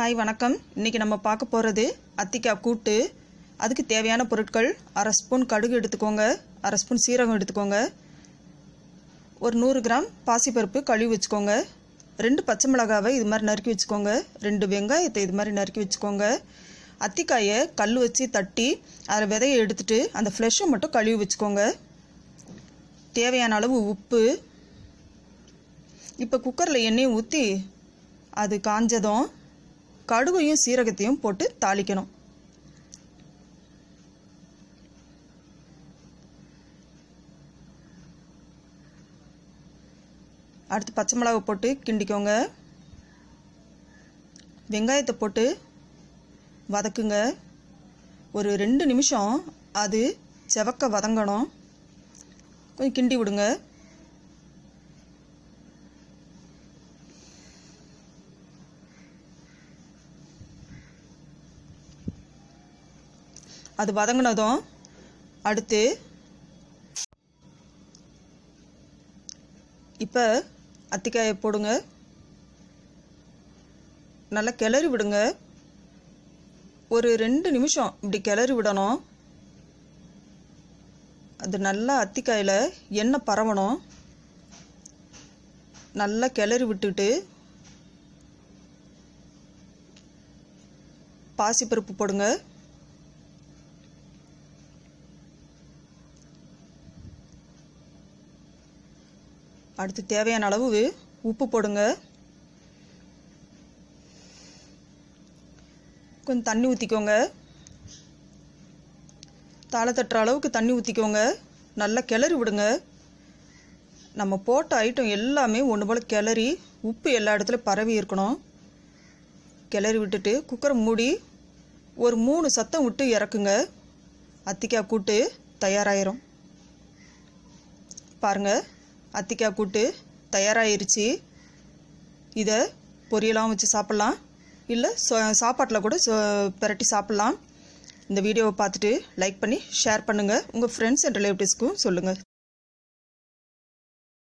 Hi வணக்கம். இன்றைக்கி நம்ம பார்க்க போகிறது அத்திக்காய் கூட்டு. அதுக்கு தேவையான பொருட்கள் அரை ஸ்பூன் கடுகு எடுத்துக்கோங்க. அரை ஸ்பூன் சீரகம் எடுத்துக்கோங்க. ஒரு நூறு கிராம் பாசிப்பருப்பு கழுவி வச்சுக்கோங்க. ரெண்டு பச்சை மிளகாவை இது மாதிரி நறுக்கி வச்சுக்கோங்க. ரெண்டு வெங்காயத்தை இது மாதிரி நறுக்கி வச்சுக்கோங்க. அத்திக்காயை கல் வச்சு தட்டி அதில் விதையை எடுத்துகிட்டு அந்த ஃப்ளெஷ்ஷை மட்டும் கழுவி வச்சுக்கோங்க. தேவையான அளவு உப்பு. இப்போ குக்கரில் எண்ணெயை ஊற்றி அது காஞ்சதும் கடுகையும் சீரகத்தையும் போட்டு தாளிக்கணும். அடுத்து பச்சை மிளகா போட்டு கிண்டிக்கோங்க. வெங்காயத்தை போட்டு வதக்குங்க. ஒரு ரெண்டு நிமிஷம் அது செவக்க வதங்கணும். கொஞ்சம் கிண்டி விடுங்க. அது வதங்கினதும் அடுத்து இப்போ அத்திக்காயை போடுங்க. நல்லா கிளறி விடுங்க. ஒரு ரெண்டு நிமிஷம் இப்படி கிளறி விடணும். அது நல்லா அத்திக்காயில் எண்ணெய் பரவணும். நல்லா கிளறி விட்டுட்டு பாசிப்பருப்பு போடுங்க. அடுத்து தேவையான அளவு உப்பு போடுங்க. கொஞ்சம் தண்ணி ஊற்றிக்கோங்க தலை தட்டுற அளவுக்கு தண்ணி ஊற்றிக்கோங்க நல்லா கிளறி விடுங்க. நம்ம போட்ட ஐட்டம் எல்லாமே ஒன்று போல் கிளறி உப்பு எல்லா இடத்துலையும் பரவி இருக்கணும். கிளறி விட்டுட்டு குக்கரை மூடி ஒரு மூணு சத்தம் விட்டு இறக்குங்க. அத்திக்காய் கூட்டு தயாராகிரும் பாருங்கள் அத்திக்காய் கூட்டு தயாராகிருச்சு இதை பொரியலாம் வச்சு சாப்பிட்லாம். இல்லை சாப்பாட்டில் கூட பிரட்டி சாப்பிட்லாம். இந்த வீடியோவை பார்த்துட்டு லைக் பண்ணி ஷேர் பண்ணுங்கள் உங்கள் ஃப்ரெண்ட்ஸ் அண்ட் ரிலேட்டிவ்ஸ்க்கும் சொல்லுங்கள்